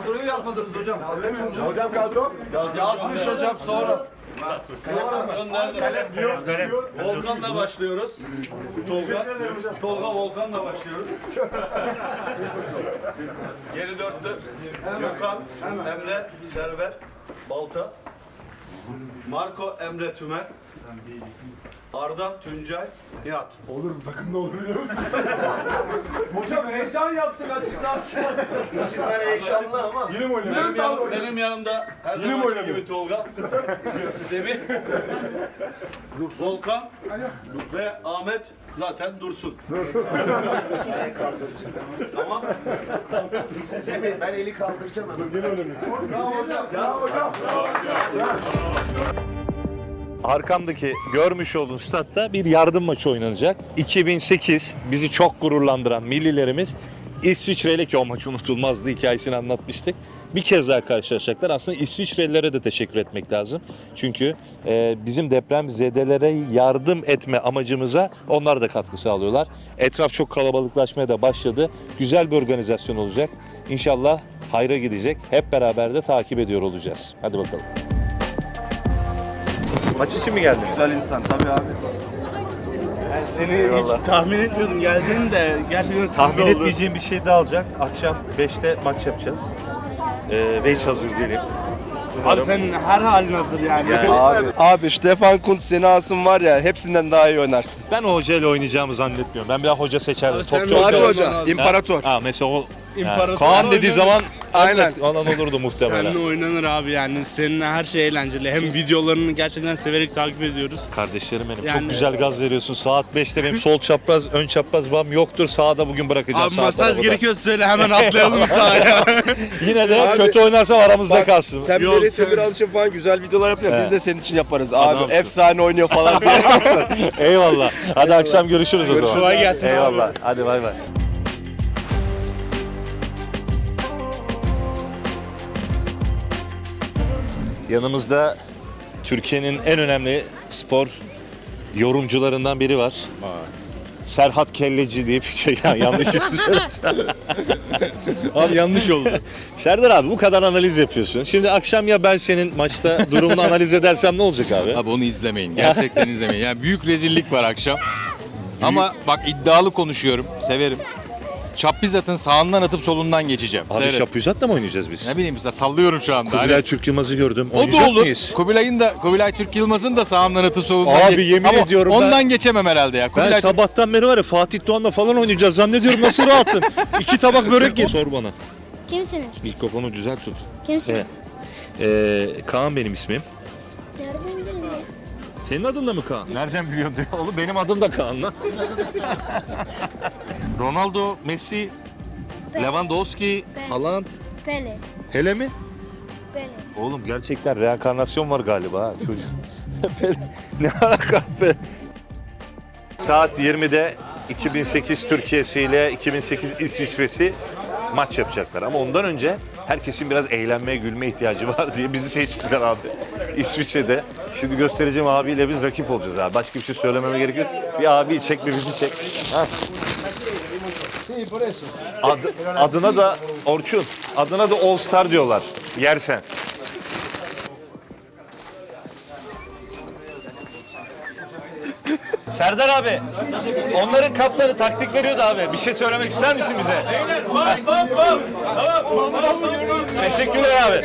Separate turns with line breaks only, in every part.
Kadroyu yapmadınız hocam.
Hocam kadro.
Yazmış hocam sonra.
Gönderdim. Volkan'la başlıyoruz. Tolga. Tolga Volkan'la başlıyoruz. Geri dörtlü. Gökhan, Emre, Server, Balta. Marco, Emre, Tümer. Arda, Tuncay, Nihat.
Olur bu takımda olur biliyor musun?
Hocam heyecan yaptık açıktan.
İsimler heyecanlı ama.
Yine mi
Benim,
oynadın?
yanım- benim yanımda her
Yine
zaman
oynadınız?
gibi Tolga, Semih, Volkan ve Ahmet zaten Dursun. Dursun. Ama
Semih ben eli kaldıracağım hemen.
Arkamdaki görmüş olduğunuz statta bir yardım maçı oynanacak. 2008 bizi çok gururlandıran millilerimiz İsviçre ki o maç unutulmazdı hikayesini anlatmıştık. Bir kez daha karşılaşacaklar. Aslında İsviçrelilere de teşekkür etmek lazım. Çünkü e, bizim deprem zedelere yardım etme amacımıza onlar da katkı sağlıyorlar. Etraf çok kalabalıklaşmaya da başladı. Güzel bir organizasyon olacak. İnşallah hayra gidecek. Hep beraber de takip ediyor olacağız. Hadi bakalım. Maç için mi geldin?
güzel insan tabii abi.
Seni
Eyvallah.
hiç tahmin etmiyordum geleceğini de gerçekten sürpriz
Tahmin
oldu.
etmeyeceğim bir şey daha olacak. Akşam 5'te maç yapacağız. Ee, ve hiç hazır değilim.
Abi
Umarım-
senin her halin hazır yani.
Yani-
Abi, abi Stefan Kuntz seni alsın var ya hepsinden daha iyi oynarsın.
Ben hocayla oynayacağımı zannetmiyorum. Ben bir daha hoca seçerdim.
Abi sen
Topçu
Hoca
Fatih
hoca.
imparator.
Ha mesela o
İmparator
Kaan dediği zaman
Aynen.
evet, Alan olurdu muhtemelen.
Seninle oynanır abi yani. Seninle her şey eğlenceli. Hem videolarını gerçekten severek takip ediyoruz.
Kardeşlerim benim.
Yani-
Çok güzel gaz veriyorsun. Saat 5'te benim sol çapraz, ön çapraz bağım yoktur. Sağda bugün bırakacağım.
Abi
sağ
masaj
da.
gerekiyorsa söyle hemen atlayalım sahaya.
Yine de
Abi-
kötü oynarsam aramızda kalsın.
Sen
Yok,
böyle
sen-
Temir Alış'ın falan güzel videolar yapıyor. Biz de senin için yaparız abi.
Adamsın.
Efsane oynuyor falan diye.
Eyvallah. Hadi akşam görüşürüz o zaman.
Kolay gelsin abi.
Eyvallah. Hadi bay bay. Yanımızda Türkiye'nin en önemli spor yorumcularından biri var. Serhat Kelleci bir şey ya, yanlış isim.
Abi yanlış oldu.
Serdar abi bu kadar analiz yapıyorsun. Şimdi akşam ya ben senin maçta durumunu analiz edersem ne olacak abi?
Abi onu izlemeyin. Gerçekten izlemeyin. Yani büyük rezillik var akşam. Ama bak iddialı konuşuyorum. Severim. Çaprizat'ın sağından atıp solundan geçeceğim.
Abi
Seyret.
Şapüzat'la mı oynayacağız biz?
Ne bileyim mesela sallıyorum şu anda.
Kubilay
Hani-
Türk Yılmaz'ı gördüm.
o da olur.
mıyız?
Kubilay'ın da Kubilay Türk Yılmaz'ın da sağından atıp solundan
Abi yemin
Ama
ediyorum ben-
ondan geçemem herhalde ya.
Ben
Kubilay Türk-
sabahtan beri var ya Fatih Doğan'la falan oynayacağız zannediyorum nasıl rahatım. İki tabak börek ye. Sor bana.
Kimsiniz?
Mikrofonu güzel tut.
Kimsiniz?
Ee, Kaan benim ismim. Senin adın da mı Kaan? Nereden biliyorsun diyor. Oğlum benim adım da Kaan lan. Ronaldo, Messi,
Ben.
Lewandowski,
Ben.
Haaland.
Pele.
Hele mi?
Pele.
Oğlum gerçekten reenkarnasyon var galiba ha çocuk. ne alaka be? Saat 20'de 2008 Türkiye'si ile 2008 İsviçre'si maç yapacaklar. Ama ondan önce herkesin biraz eğlenmeye, gülme ihtiyacı var diye bizi seçtiler abi. İsviçre'de. Şimdi göstereceğim abiyle biz rakip olacağız abi. Başka bir şey söylememe gerek yok. Bir abiyi çek, bir bizi çek. Ha. Adı- adına da Orçun, adına da All Star diyorlar. Yersen. Serdar abi, onların kaptanı taktik veriyordu abi. Bir şey söylemek ister misin bize? Teşekkürler abi.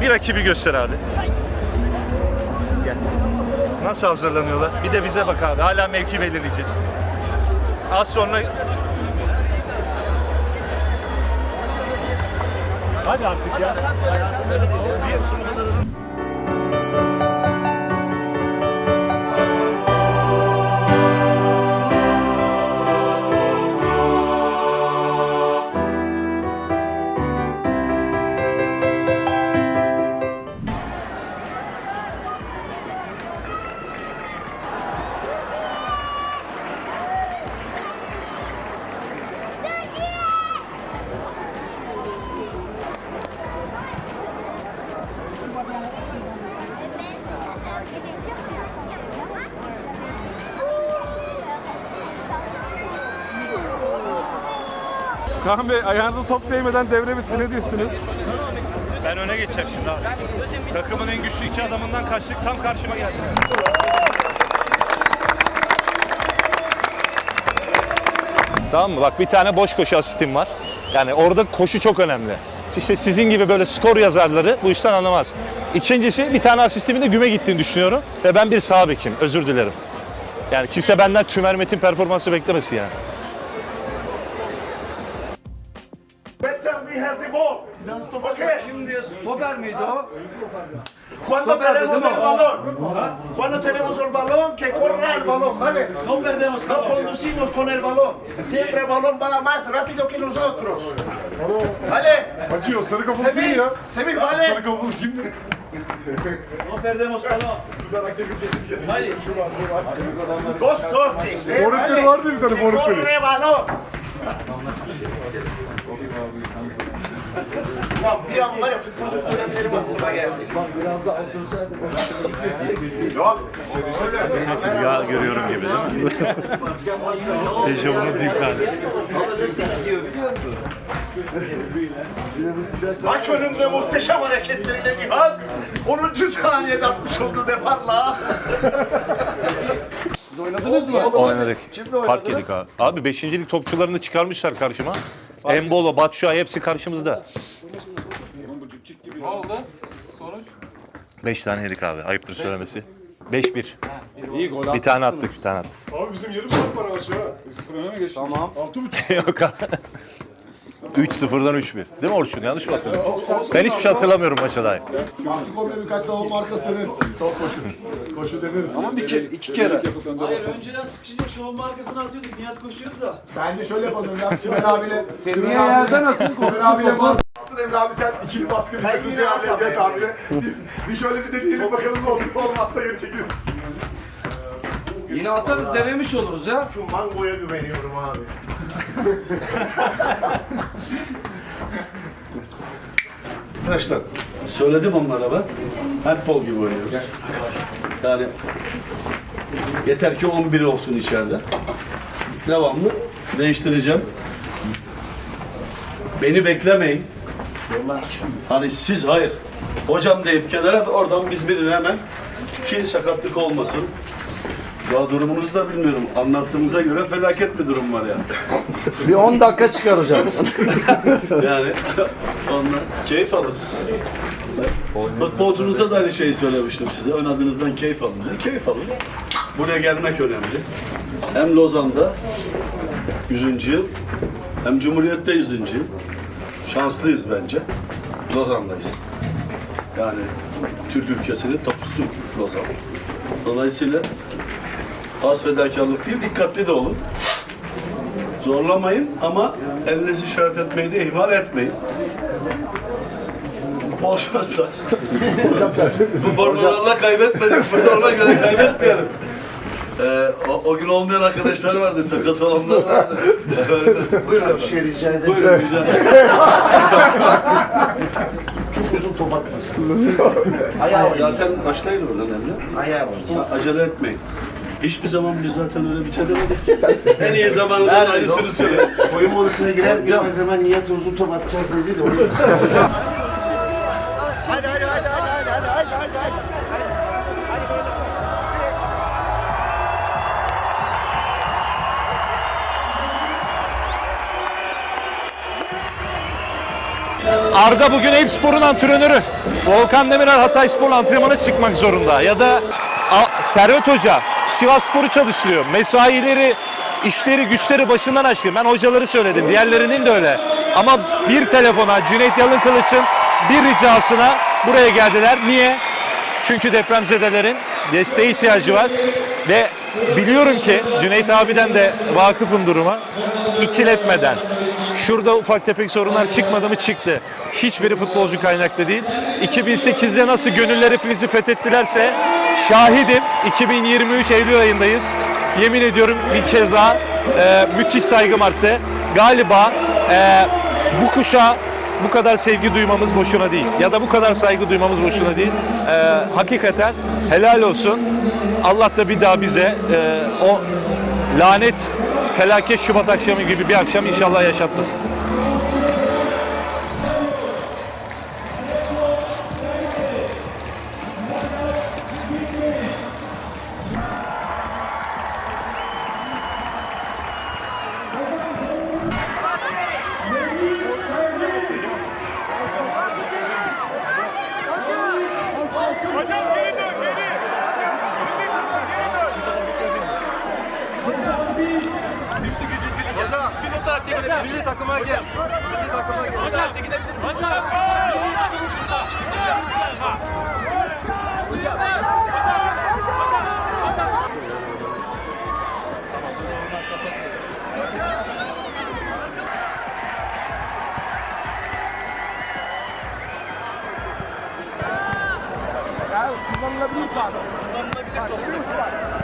Bir rakibi göster abi. Gel. Nasıl hazırlanıyorlar? Bir de bize bak abi. Hala mevki belirleyeceğiz. Az sonra... Hadi artık ya.
Kaan Bey ayağınıza top değmeden devre bitti ne diyorsunuz?
Ben öne geçeceğim şimdi abi. Takımın en güçlü iki adamından kaçtık. Tam karşıma geldi. Tamam mı? Bak bir tane boş koşu asistim var. Yani orada koşu çok önemli. İşte sizin gibi böyle skor yazarları bu işten anlamaz. İkincisi bir tane asistimin de güme gittiğini düşünüyorum. Ve ben bir sağ bekim. Özür dilerim. Yani kimse benden Tümer Metin performansı beklemesin yani.
Stoper miydi o?
Cuando
Stoper
tenemos el balón, cuando tenemos el balón, que corra el balón, ¿vale? No perdemos No conducimos con el balón. Siempre el balón va más rápido que nosotros. ¿Vale?
Acıyor sarı kafalı
Semih, Semih, ¿vale?
kafalı kimdi?
Dos toques, ¿eh?
Forvetleri
¿vale?
vardı bir tane
Que
forvetleri.
corre balón. Ulan bir an var ya futbolcu dönemlerim aklıma geldi. Yok.
Rüya görüyorum gibi değil mi? Dejavu'nun dükkanı.
Maç önünde muhteşem hareketleriyle Nihat 10. saniyede atmış olduğu defarla.
Oynadık. Fark yedik abi. Abi 5. lig topçularını çıkarmışlar karşıma. Embolo, Batshuayi hepsi karşımızda. Ne oldu? Sonuç? 5 tane yedik abi. Ayıptır söylemesi. 5-1.
İyi gol
Bir tane attık, bir tane attık.
Abi bizim yarım saat var ha. 1-0 öne mi geçtik? Tamam. 6.5.
Yok abi. 3-0'dan 3-1. Değil mi Orçun? Yanlış mı hatırlıyorum? Ben hiçbir şey hatırlamıyorum maça dair.
Artık orada birkaç savunma arkası deneriz. Sağ koşu. Koşu deneriz. Ama
Bir ke- iki kere.
Önceden sıkışınca savunma arkasına atıyorduk. Nihat koşuyordu da.
Bence şöyle yapalım ya. Tümer abiyle.
Semih'e yerden atın
Tümer abiyle. Aslında Emre abi sen ikili baskı takım bir hallediyet abiyle. Bir- şöyle bir deneyelim bakalım ne olur olmazsa geri çekiliriz.
Yine atarız denemiş oluruz ya.
Şu mangoya güveniyorum abi.
Arkadaşlar söyledim onlara ben. Handball gibi oynuyoruz. Yani yeter ki 11 olsun içeride. Devamlı değiştireceğim. Beni beklemeyin. Hani siz hayır. Hocam deyip kenara oradan biz birini hemen ki sakatlık olmasın. Daha durumunuzu da bilmiyorum. Anlattığımıza göre felaket bir durum var yani.
Bir 10 dakika çıkar hocam.
Yani onunla keyif alın. Futbolcunuzda da aynı şeyi söylemiştim size. Oynadığınızdan keyif alın. diye. Keyif alın. Buraya gelmek önemli. Hem Lozan'da 100. yıl hem Cumhuriyet'te 100. yıl. Şanslıyız bence. Lozan'dayız. Yani Türk ülkesinin tapusu Lozan. Dolayısıyla az fedakarlık değil, dikkatli de olun. Zorlamayın ama elinizi işaret etmeyi de ihmal etmeyin. Bol şanslar. Bu formalarla kaybetmedik. Ona göre kaybetmeyelim. Ee, o, o gün olmayan arkadaşlar vardı, sakat olanlar vardı.
Buyurun bir şey rica ederim.
Buyurun güzel.
Çok uzun top atmasın. Ayağı.
Zaten başlayın oradan Emre.
Ayağı
acele etmeyin. Hiçbir zaman biz zaten öyle bir şey demedik ki. en iyi zamanında aynısını söyle.
Oyun bonusuna girer girmez hemen Nihat uzun top atacağız dedi de. Hadi hadi hadi hadi hadi hadi hadi hadi.
Arda bugün Eyüpspor'un antrenörü. Volkan Demirel Hatay Spor antrenmana çıkmak zorunda. Ya da A- Servet Hoca Sivas Spor'u çalıştırıyor. Mesaileri, işleri, güçleri başından aşkın. Ben hocaları söyledim. Diğerlerinin de öyle. Ama bir telefona Cüneyt Yalınkılıç'ın bir ricasına buraya geldiler. Niye? Çünkü depremzedelerin desteğe ihtiyacı var. Ve biliyorum ki Cüneyt abiden de vakıfım duruma. İkiletmeden, şurada ufak tefek sorunlar çıkmadı mı çıktı. Hiçbiri futbolcu kaynaklı değil. 2008'de nasıl gönülleri filizi fethettilerse şahidim. 2023 Eylül ayındayız. Yemin ediyorum bir kez daha e, müthiş saygım arttı. Galiba e, bu kuşa bu kadar sevgi duymamız boşuna değil. Ya da bu kadar saygı duymamız boşuna değil. Ee, hakikaten helal olsun. Allah da bir daha bize e, o lanet felaket Şubat akşamı gibi bir akşam inşallah yaşatmasın. Milli takıma gel. Milli takıma gel. Hocam çekilebilir miyim? Hocam. Kullanılabilir kağıt. Kullanılabilir topluluk var.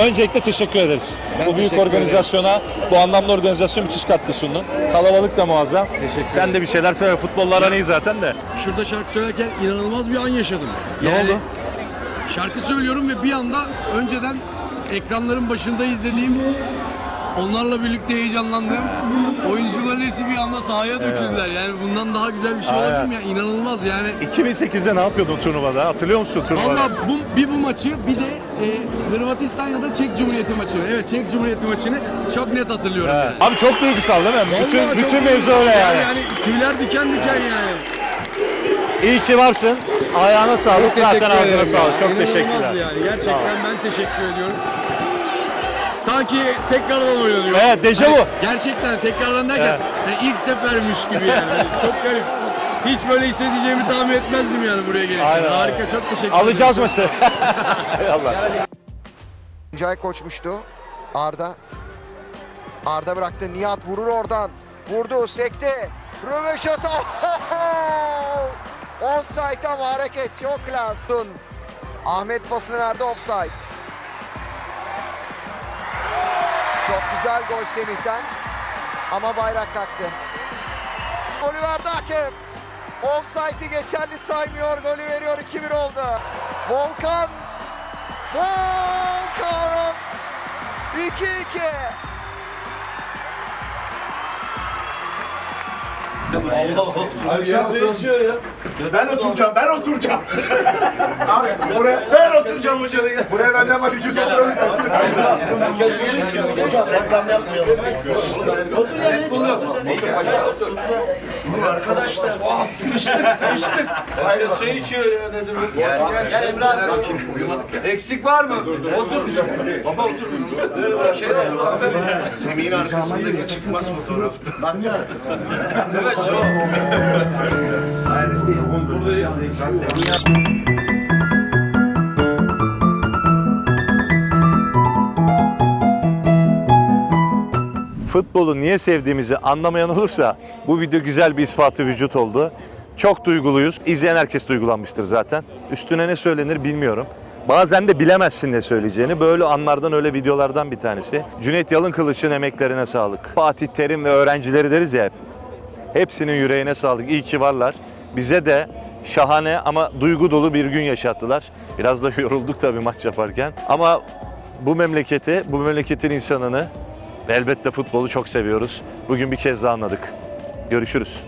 Öncelikle teşekkür ederiz. bu büyük organizasyona, bu anlamlı organizasyon müthiş katkı sundun. Kalabalık da muazzam.
Teşekkür
Sen de bir şeyler söyle. Futbollara iyi zaten de.
Şurada şarkı söylerken inanılmaz bir an yaşadım.
Ne oldu?
Şarkı söylüyorum ve bir anda önceden ekranların başında izlediğim, onlarla birlikte heyecanlandığım oyuncuların hepsi bir anda sahaya döküldüler. Yani bundan daha güzel bir şey
Aynen.
mi ya? İnanılmaz yani.
2008'de ne yapıyordun turnuvada? Hatırlıyor musun turnuvada?
Valla bu, bir bu maçı bir de e, Hırvatistan ya da Çek Cumhuriyeti maçını. Evet Çek Cumhuriyeti maçını çok net hatırlıyorum. Yani.
Abi çok duygusal değil mi?
Vallahi
bütün
çok
bütün mevzu öyle yani.
Yani tüyler diken diken yani.
İyi ki varsın. Ayağına sağlık. Zaten ağzına sağlık. Çok
İnanılmaz
teşekkürler.
yani. Gerçekten ben teşekkür ediyorum. Sanki tekrardan oynanıyor.
Evet, dejavu.
Hani gerçekten tekrardan derken
Evet.
hani ilk sefermiş gibi yani. Hani çok garip. Hiç böyle hissedeceğimi tahmin etmezdim yani buraya gelirken.
Aynen,
Harika, çok teşekkür
Alacağız
ederim.
maçı. Eyvallah.
Tuncay koçmuştu. Arda. Arda bıraktı. Nihat vurur oradan. Vurdu. Sekti. Röveşata. Offside ama hareket çok klasın. Ahmet pasını verdi offside. Çok güzel gol Semih'ten. Ama bayrak kalktı. Golü verdi hakem. Offside'i geçerli saymıyor. Golü veriyor. 2-1 oldu. Volkan Volkan 2-2.
Ben oturacağım, ben oturacağım. Abi buraya ben oturacağım hocam. Buraya benden başka kimse oturamayacak.
Hocam reklam yapmayalım.
Arkadaşlar sıkıştık sıkıştık. Hayır şey içiyor ya nedir bu? Gel gel Emre abi. Eksik var mı? Otur. Baba otur. Şey otur.
Semih'in arkasındaki çıkmaz fotoğrafta. Lan ya.
Evet çok.
Futbolu niye sevdiğimizi anlamayan olursa bu video güzel bir ispatı vücut oldu. Çok duyguluyuz. İzleyen herkes duygulanmıştır zaten. Üstüne ne söylenir bilmiyorum. Bazen de bilemezsin ne söyleyeceğini. Böyle anlardan öyle videolardan bir tanesi. Cüneyt Yalın Kılıç'ın emeklerine sağlık. Fatih Terim ve öğrencileri deriz ya hep. Hepsinin yüreğine sağlık. İyi ki varlar. Bize de şahane ama duygu dolu bir gün yaşattılar. Biraz da yorulduk tabii maç yaparken. Ama bu memleketi, bu memleketin insanını ve elbette futbolu çok seviyoruz. Bugün bir kez daha anladık. Görüşürüz.